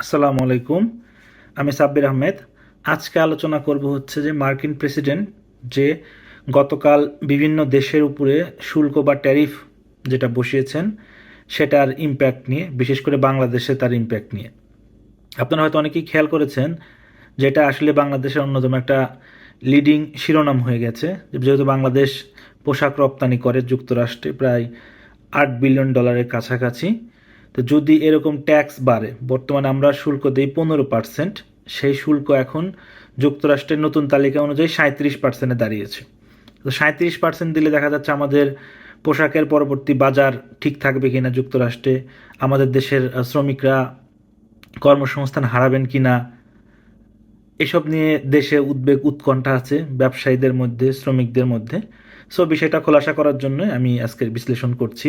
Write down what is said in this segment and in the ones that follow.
আসসালামু আলাইকুম। আমি সাব্বির আহমেদ। আজকে আলোচনা করব হচ্ছে যে মার্কিন প্রেসিডেন্ট যে গতকাল বিভিন্ন দেশের উপরে শুল্ক বা ট্যারিফ যেটা বসিয়েছেন, সেটার ইম্প্যাক্ট নিয়ে, বিশেষ করে বাংলাদেশে তার ইম্প্যাক্ট নিয়ে। আপনারা হয়তো অনেকেই খেয়াল করেছেন যেটা আসলে বাংলাদেশের অন্যতম একটা লিডিং শিরোনাম হয়ে গেছে। যেহেতু বাংলাদেশ পোশাক রপ্তানি করে যুক্তরাষ্ট্রে প্রায় আট বিলিয়ন ডলারের কাছাকাছি। তো যদি এরকম ট্যাক্স বাড়ে, বর্তমানে আমরা শুল্ক দিই পনেরো পার্সেন্ট সেই শুল্ক এখন যুক্তরাষ্ট্রের নতুন তালিকা অনুযায়ী সাঁত্রিশ পার্সেন্টে দাঁড়িয়েছে। তো সাঁত্রিশ পার্সেন্ট দিলে দেখা যাচ্ছে আমাদের পোশাকের পরবর্তী বাজার ঠিক থাকবে কিনা যুক্তরাষ্ট্রে, আমাদের দেশের শ্রমিকরা কর্মসংস্থান হারাবেন কিনা, এসব নিয়ে দেশে উদ্বেগ, উৎকণ্ঠা আছে ব্যবসায়ীদের মধ্যে, শ্রমিকদের মধ্যে। সো বিষয়টা খোলাসা করার জন্য আমি আজকের বিশ্লেষণ করছি।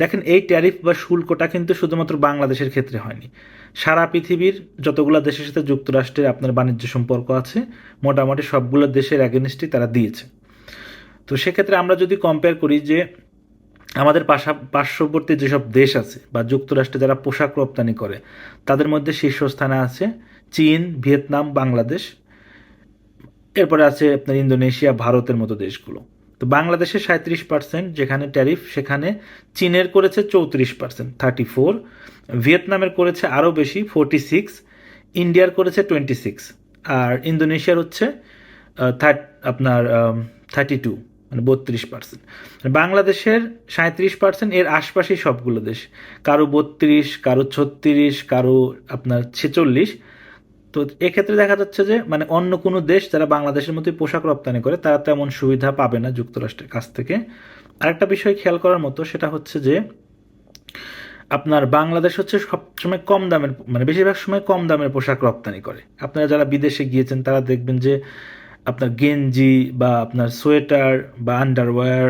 দেখেন, এই ট্যারিফ বা শুল্কটা কিন্তু শুধুমাত্র বাংলাদেশের ক্ষেত্রে হয়নি। সারা পৃথিবীর যতগুলো দেশের সাথে যুক্তরাষ্ট্রের আপনার বাণিজ্য সম্পর্ক আছে, মোটামুটি সবগুলো দেশের অ্যাগেনিস্টই তারা দিয়েছে। তো সেক্ষেত্রে আমরা যদি কম্পেয়ার করি যে আমাদের পাশা পার্শ্ববর্তী যেসব দেশ আছে বা যুক্তরাষ্ট্রে যারা পোশাক রপ্তানি করে, তাদের মধ্যে শীর্ষস্থানে আছে চীন, ভিয়েতনাম, বাংলাদেশ। এরপরে আছে আপনার ইন্দোনেশিয়া, ভারতের মতো দেশগুলো। তো বাংলাদেশে সাঁত্রিশ পার্সেন্ট যেখানে ট্যারিফ, সেখানে চীনের করেছে চৌত্রিশ পার্সেন্ট থার্টি ফোর ভিয়েতনামের করেছে আরও বেশি ফোরটি সিক্স ইন্ডিয়ার করেছে টোয়েন্টি সিক্স আর ইন্দোনেশিয়ার হচ্ছে থার্ট আপনার থার্টি টু মানে বত্রিশ পার্সেন্ট বাংলাদেশের সাঁত্রিশ পার্সেন্ট এর আশপাশেই সবগুলো দেশ, কারও বত্রিশ, কারও ছত্রিশ, কারও আপনার ছেচল্লিশ তো এক্ষেত্রে দেখা যাচ্ছে যে মানে অন্য কোনো দেশ যারা বাংলাদেশের মতোই পোশাক রপ্তানি করে, তারা তেমন সুবিধা পাবে না যুক্তরাষ্ট্রের কাছ থেকে। আরেকটা বিষয় খেয়াল করার মতো, সেটা হচ্ছে যে, আপনার বাংলাদেশ হচ্ছে সবসময় কম দামের মানে বেশিরভাগ সময় কম দামের পোশাক রপ্তানি করে। আপনারা যারা বিদেশে গিয়েছেন, তারা দেখবেন যে, আপনার গেঞ্জি বা আপনার সোয়েটার বা আন্ডারওয়্যার,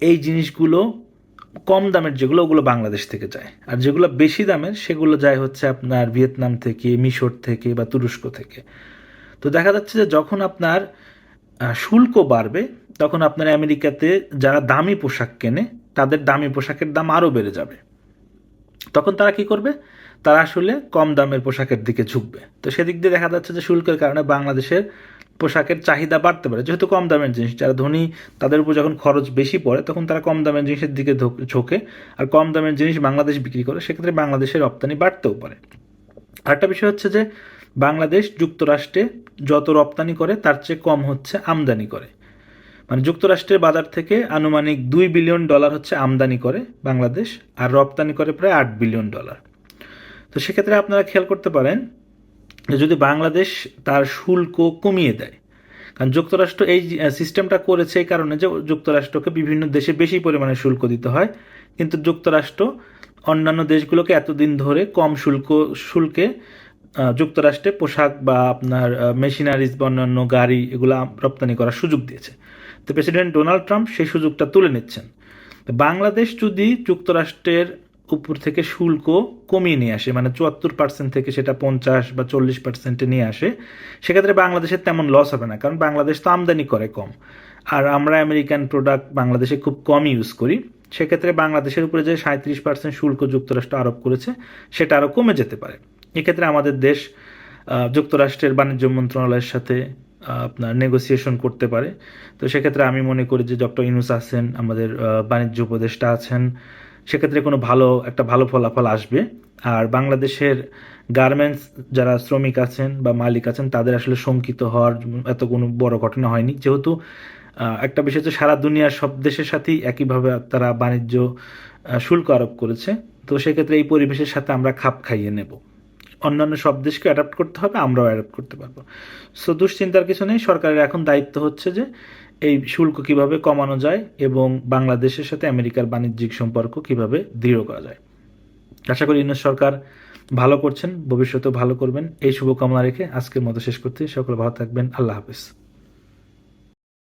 এই জিনিসগুলো কম দামের যেগুলো, ওগুলো বাংলাদেশ থেকে যায়। আর যেগুলো বেশি দামের, সেগুলো যায় হচ্ছে আপনার ভিয়েতনাম থেকে, মিশর থেকে বা তুরস্ক থেকে। তো দেখা যাচ্ছে যে যখন আপনার শুল্ক বাড়বে, তখন আপনার আমেরিকাতে যারা দামি পোশাক কেনে, তাদের দামি পোশাকের দাম আরও বেড়ে যাবে। তখন তারা কি করবে? তারা আসলে কম দামের পোশাকের দিকে ঝুঁকবে। তো সেদিক দিয়ে দেখা যাচ্ছে যে শুল্কের কারণে বাংলাদেশের পোশাকের চাহিদা বাড়তে পারে, যেহেতু কম দামের জিনিস। যারা ধনী, তাদের উপর যখন খরচ বেশি পড়ে, তখন তারা কম দামের জিনিসের দিকে ঝোঁকে। আর কম দামের জিনিস বাংলাদেশ বিক্রি করে, সেক্ষেত্রে বাংলাদেশের রপ্তানি বাড়তেও পারে। আরেকটা বিষয় হচ্ছে যে, বাংলাদেশ যুক্তরাষ্ট্রে যত রপ্তানি করে, তার চেয়ে কম হচ্ছে আমদানি করে। মানে যুক্তরাষ্ট্রের বাজার থেকে আনুমানিক দুই বিলিয়ন ডলার হচ্ছে আমদানি করে বাংলাদেশ, আর রপ্তানি করে প্রায় আট বিলিয়ন ডলার। তো সেক্ষেত্রে আপনারা খেয়াল করতে পারেন যদি বাংলাদেশ তার শুল্ক কমিয়ে দেয়, কারণ যুক্তরাষ্ট্র এই সিস্টেমটা করেছে এই কারণে যে যুক্তরাষ্ট্রকে বিভিন্ন দেশে বেশি পরিমাণে শুল্ক দিতে হয়, কিন্তু যুক্তরাষ্ট্র অন্যান্য দেশগুলোকে এতদিন ধরে কম শুল্ক, শুল্কে যুক্তরাষ্ট্রে পোশাক বা আপনার মেশিনারিজ বা অন্যান্য গাড়ি এগুলো রপ্তানি করার সুযোগ দিয়েছে। তো প্রেসিডেন্ট ডোনাল্ড ট্রাম্প সেই সুযোগটা তুলে নিচ্ছেন। বাংলাদেশ যদি যুক্তরাষ্ট্রের উপর থেকে শুল্ক কমিয়ে নিয়ে আসে মানে চুয়াত্তর পার্সেন্ট থেকে সেটা পঞ্চাশ বা চল্লিশ পার্সেন্টে নিয়ে আসে, সেক্ষেত্রে বাংলাদেশের তেমন লস হবে না, কারণ বাংলাদেশ তো আমদানি করে কম। আর আমরা আমেরিকান প্রোডাক্ট বাংলাদেশে খুব কম ইউজ করি, সেক্ষেত্রে বাংলাদেশের উপরে যে সাঁত্রিশ পার্সেন্ট শুল্ক যুক্তরাষ্ট্র আরোপ করেছে, সেটা আরও কমে যেতে পারে। এক্ষেত্রে আমাদের দেশ যুক্তরাষ্ট্রের বাণিজ্য মন্ত্রণালয়ের সাথে আপনার নেগোসিয়েশন করতে পারে। তো সেক্ষেত্রে আমি মনে করি যে ডক্টর ইনুস আছেন, আমাদের বাণিজ্য উপদেষ্টা আছেন সেক্ষেত্রে কোনো ভালো, একটা ভালো ফলাফল আসবে। আর বাংলাদেশের গার্মেন্টস যারা শ্রমিক আছেন বা মালিক আছেন, তাদের আসলে শঙ্কিত হওয়ার এত কোনো বড় ঘটনা হয়নি। যেহেতু একটা বিষয় হচ্ছে সারা দুনিয়ার সব দেশের সাথেই একইভাবে তারা বাণিজ্য শুল্ক আরোপ করেছে। তো সেক্ষেত্রে এই পরিবেশের সাথে আমরা খাপ খাইয়ে নেব। অন্যান্য সব দেশকে অ্যাডাপ্ট করতে হবে, আমরাও অ্যাডাপ্ট করতে পারব। সো দুশ্চিন্তার কিছু নেই, সরকারের এখন দায়িত্ব হচ্ছে যে এই শুল্ক কীভাবে কমানো যায় এবং বাংলাদেশের সাথে আমেরিকার বাণিজ্যিক সম্পর্ক কীভাবে দৃঢ় করা যায়? আশা করি ইউনুস সরকার ভালো করছেন, ভবিষ্যতেও ভালো করবেন। এই শুভকামনা রেখে আজকের মতো শেষ করতে সকলে ভালো থাকবেন। আল্লাহ হাফিজ।